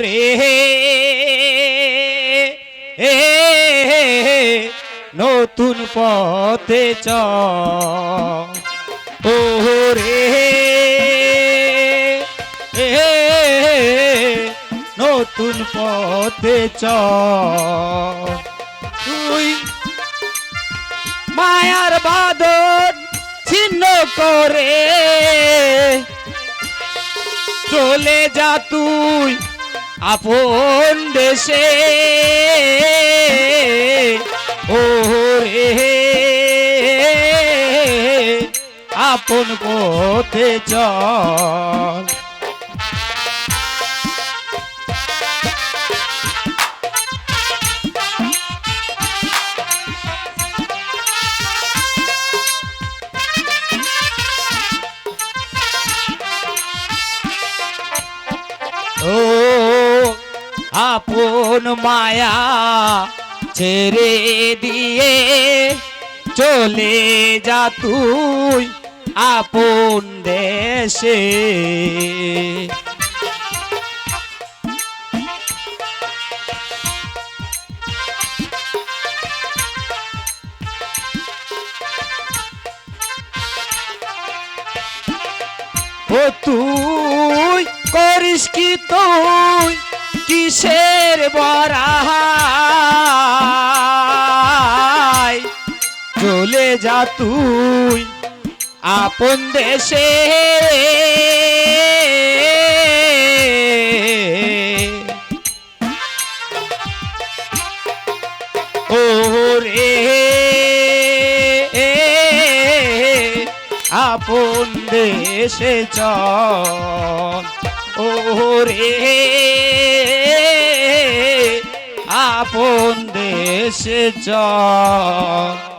রে। এ নতুন পথে চ। ও রে। নতুন পথে চ। তুই মায়ার বাদন ছিন্ন করে। চলে যা তুই আপন দেশে ও রে আপন পথে চল। ও আপন মায়া ছেড়ে দিয়ে চলে যা তুই আপন দেশে। ও তুই করিস কি তুই বড়াই চলে যা তুই আপন দেশে। ও রে আপন দেশে ও রে আপন দেশে চল।